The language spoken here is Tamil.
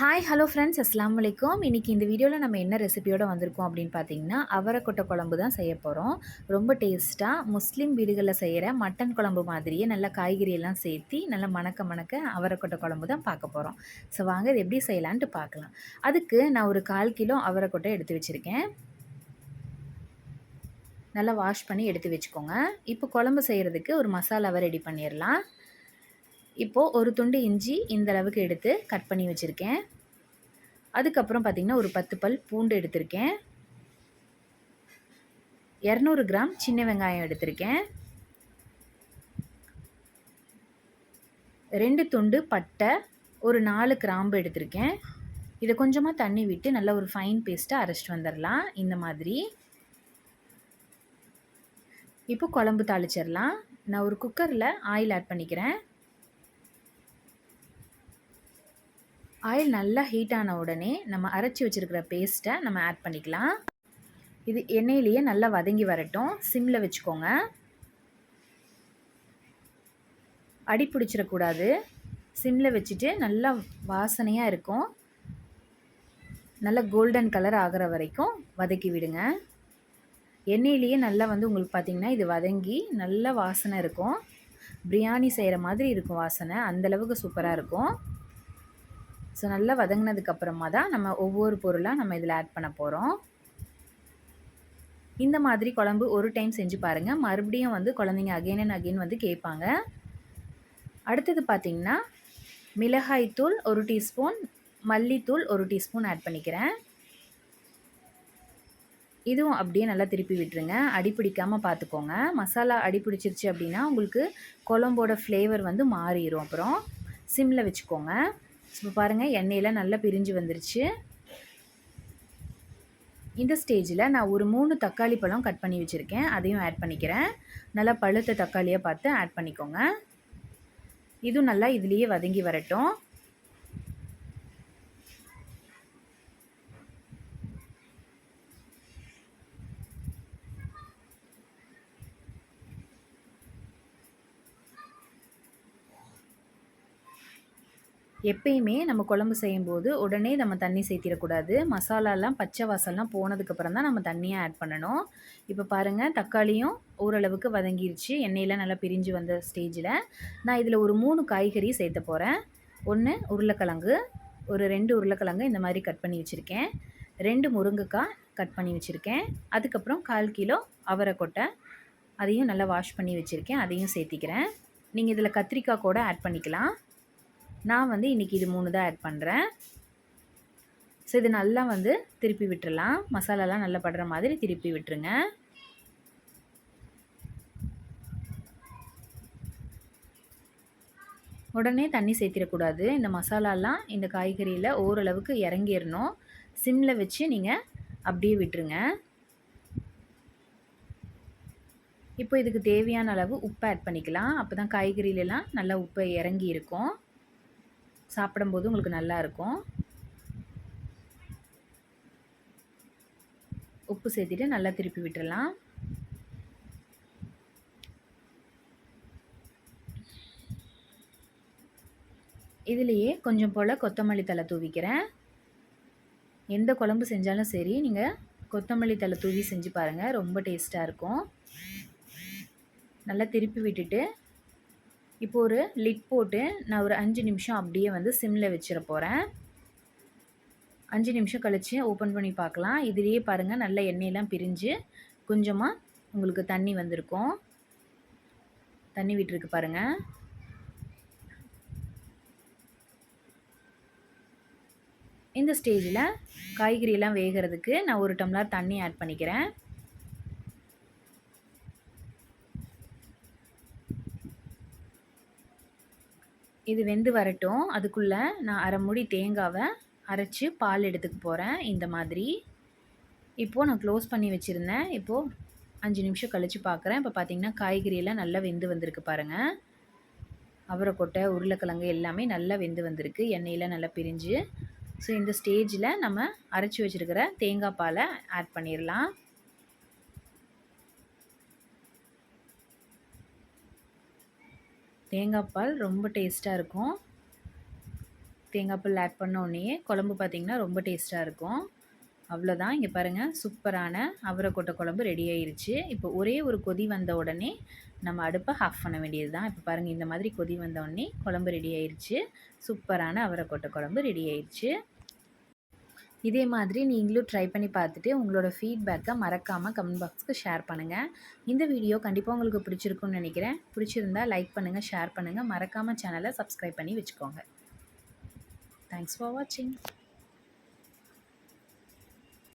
ஹாய் ஹலோ ஃப்ரெண்ட்ஸ் அஸ்லாம் வலைக்கும் இன்றைக்கி இந்த வீடியோவில் நம்ம என்ன ரெசிபியோடு வந்திருக்கோம் அப்படின்னு பார்த்தீங்கன்னா அவரைக்கொட்டை குழம்பு தான் செய்ய போகிறோம் ரொம்ப டேஸ்ட்டாக முஸ்லீம் வீடுகளில் செய்கிற மட்டன் குழம்பு மாதிரியே நல்ல காய்கறியெல்லாம் சேர்த்து நல்லா மணக்க மணக்க அவரைக்கொட்டை குழம்பு தான் பார்க்க போகிறோம் ஸோ வாங்க இது எப்படி செய்யலான்ட்டு பார்க்கலாம் அதுக்கு நான் ஒரு கால் கிலோ அவரைக்கொட்டை எடுத்து வச்சுருக்கேன். நல்லா வாஷ் பண்ணி எடுத்து வச்சுக்கோங்க. இப்போ குழம்பு செய்கிறதுக்கு ஒரு மசாலாவை ரெடி பண்ணிடலாம் இப்போது ஒரு துண்டு இஞ்சி இந்த அளவுக்கு எடுத்து கட் பண்ணி வச்சுருக்கேன். அதுக்கப்புறம் பார்த்திங்கன்னா ஒரு பத்து பல் பூண்டு எடுத்திருக்கேன். இரநூறு கிராம் சின்ன வெங்காயம் எடுத்திருக்கேன். ரெண்டு துண்டு பட்டை ஒரு நாலு கிராம்பு எடுத்திருக்கேன். இதை கொஞ்சமாக தண்ணி விட்டு நல்லா ஒரு ஃபைன் பேஸ்ட்டாக அரைச்சிட்டு வந்துடலாம் இந்த மாதிரி. இப்போ குழம்பு தாளிச்சிடலாம் நான் ஒரு குக்கரில் ஆயில் ஆட் பண்ணிக்கிறேன். ஆயில் நல்லா ஹீட் ஆன உடனே நம்ம அரைச்சி வச்சுருக்கிற பேஸ்ட்டை நம்ம ஆட் பண்ணிக்கலாம். இது எண்ணெயிலேயே நல்லா வதங்கி வரட்டும். சிம்மில் வச்சுக்கோங்க. அடி பிடிச்சிடக்கூடாது. சிம்மில் வச்சுட்டு நல்லா வாசனையாக இருக்கும். நல்லா கோல்டன் கலர் ஆகிற வரைக்கும் வதக்கி விடுங்க. எண்ணெயிலேயே நல்லா வந்து உங்களுக்கு பார்த்திங்கன்னா இது வதங்கி நல்ல வாசனை இருக்கும். பிரியாணி செய்கிற மாதிரி இருக்கும் வாசனை. அந்தளவுக்கு சூப்பராக இருக்கும். ஸோ நல்லா வதங்கினதுக்கப்புறமா தான் நம்ம ஒவ்வொரு பொருளாக நம்ம இதில் ஆட் பண்ண போகிறோம் இந்த மாதிரி குழம்பு ஒரு டைம் செஞ்சு பாருங்கள் மறுபடியும் வந்து குழந்தைங்க அகெயின் அண்ட் அகெயின் வந்து கேட்பாங்க. அடுத்தது பார்த்திங்கன்னா மிளகாய்த்தூள் ஒரு டீஸ்பூன் மல்லித்தூள் ஒரு டீஸ்பூன் ஆட் பண்ணிக்கிறேன். இதுவும் அப்படியே நல்லா திருப்பி விட்டுருங்க. அடி பிடிக்காமல் பார்த்துக்கோங்க மசாலா அடி பிடிச்சிருச்சு அப்படின்னா உங்களுக்கு குழம்போட ஃப்ளேவர் வந்து மாறிடும் அப்புறம் சிம்மில் வச்சுக்கோங்க. இப்போ பாருங்கள் எண்ணெயெல்லாம் நல்லா பிரிஞ்சு வந்துருச்சு. இந்த ஸ்டேஜில் நான் ஒரு மூணு தக்காளி பழம் கட் பண்ணி வச்சுருக்கேன். அதையும் ஆட் பண்ணிக்கிறேன். நல்லா பழுத்த தக்காளியை பார்த்து ஆட் பண்ணிக்கோங்க. இதுவும் நல்லா இதுலேயே வதங்கி வரட்டும். எப்பயுமே நம்ம குழம்பு செய்யும்போது உடனே நம்ம தண்ணி சேர்த்திடக்கூடாது. மசாலாலாம் பச்சை வாசல்லாம் போனதுக்கப்புறம் தான் நம்ம தண்ணியை ஆட் பண்ணணும். இப்போ பாருங்கள் தக்காளியும் ஓரளவுக்கு வதங்கிருச்சு. எண்ணெயில் நல்லா பிரிஞ்சு வந்த ஸ்டேஜில் நான் இதில் ஒரு மூணு காய்கறி சேர்த்த போகிறேன் ஒன்று உருளைக்கிழங்கு ஒரு ரெண்டு உருளைக்கிழங்கு இந்த மாதிரி கட் பண்ணி வச்சுருக்கேன். ரெண்டு முருங்கைக்காய் கட் பண்ணி வச்சுருக்கேன். அதுக்கப்புறம் கால் கிலோ அவரைக்கொட்டை அதையும் நல்லா வாஷ் பண்ணி வச்சுருக்கேன். அதையும் சேர்த்திக்கிறேன். நீங்கள் இதில் கத்திரிக்காய் கூட ஆட் பண்ணிக்கலாம். நான் வந்து இன்றைக்கி இது மூணு தான் ஆட் பண்ணுறேன் ஸோ இது நல்லா வந்து திருப்பி விட்டுறலாம். மசாலாலாம் நல்லா படுற மாதிரி திருப்பி விட்டுருங்க. உடனே தண்ணி சேர்த்திடக்கூடாது. இந்த மசாலாலாம் இந்த காய்கறியில் ஓரளவுக்கு இறங்கிடணும் சிம்மில் வச்சு நீங்கள் அப்படியே விட்டுருங்க. இப்போ இதுக்கு தேவையான அளவு உப்பு ஆட் பண்ணிக்கலாம். அப்போ தான் காய்கறியிலலாம் நல்லா உப்பு இறங்கி இருக்கும் சாப்பிடும்போது உங்களுக்கு நல்லா இருக்கும். உப்பு சேர்த்துட்டு நல்லா திருப்பி விட்டுடலாம் இதுலேயே கொஞ்சம் போல் கொத்தமல்லி தலை தூவிக்கிறேன். எந்த குழம்பு செஞ்சாலும் சரி நீங்கள் கொத்தமல்லி தலை தூவி செஞ்சு பாருங்கள் ரொம்ப டேஸ்ட்டாக இருக்கும். நல்லா திருப்பி விட்டுட்டு இப்போ ஒரு லிட் போட்டு நான் ஒரு அஞ்சு நிமிஷம் அப்படியே வந்து சிம்மில் வச்சிட போகிறேன் அஞ்சு நிமிஷம் கழித்து ஓப்பன் பண்ணி பார்க்கலாம். இதுலேயே பாருங்கள் நல்ல எண்ணெயெல்லாம் பிரிஞ்சு கொஞ்சமாக உங்களுக்கு தண்ணி வந்திருக்கும். தண்ணி விட்டுருக்கு பாருங்கள் இந்த ஸ்டேஜில் காய்கறியெல்லாம் வேகிறதுக்கு நான் ஒரு டம்ளர் தண்ணி ஆட் பண்ணிக்கிறேன். இது வெந்து வரட்டும். அதுக்குள்ளே நான் அரை மூடி தேங்காவை அரைச்சி பால் எடுத்துக்க போகிறேன் இந்த மாதிரி. இப்போது நான் க்ளோஸ் பண்ணி வச்சுருந்தேன். இப்போது அஞ்சு நிமிஷம் கழித்து பார்க்குறேன் இப்போ பார்த்திங்கன்னா காய்கறியெல்லாம் நல்லா வெந்து வந்திருக்கு பாருங்கள் அவரைக்கொட்டை உருளைக்கிழங்கு எல்லாமே நல்லா வெந்து வந்திருக்கு. எண்ணெயில் நல்லா பிரிஞ்சு. ஸோ இந்த ஸ்டேஜில் நம்ம அரைச்சி வச்சுருக்கிற தேங்காய் பாலை ஆட் பண்ணிடலாம் தேங்காய் பால் ரொம்ப டேஸ்ட்டாக இருக்கும். தேங்காய் பால் ஆட் பண்ண உடனேயே குழம்பு பார்த்திங்கன்னா ரொம்ப டேஸ்ட்டாக இருக்கும். அவ்வளோதான். இங்கே பாருங்கள் சூப்பரான அவரைக்கொட்டை குழம்பு ரெடி ஆயிடுச்சு இப்போ ஒரே ஒரு கொதி வந்த உடனே நம்ம அடுப்பை ஆஃப் பண்ண வேண்டியது தான் இப்போ பாருங்கள் இந்த மாதிரி கொதி வந்த உடனே குழம்பு ரெடி ஆயிடுச்சு சூப்பரான அவரைக்கொட்டை குழம்பு ரெடி ஆயிடுச்சு இதே மாதிரி நீங்களும் ட்ரை பண்ணி பார்த்துட்டு உங்களோட ஃபீட்பேக்கை மறக்காமல் கமெண்ட் பாக்ஸ்க்கு ஷேர் பண்ணுங்கள் இந்த வீடியோ கண்டிப்பாக உங்களுக்கு பிடிச்சிருக்குன்னு நினைக்கிறேன். பிடிச்சிருந்தா லைக் பண்ணுங்கள் ஷேர் பண்ணுங்கள் மறக்காமல் சேனலை சப்ஸ்கிரைப் பண்ணி வச்சுக்கோங்க. தேங்க்ஸ் ஃபார் வாட்சிங்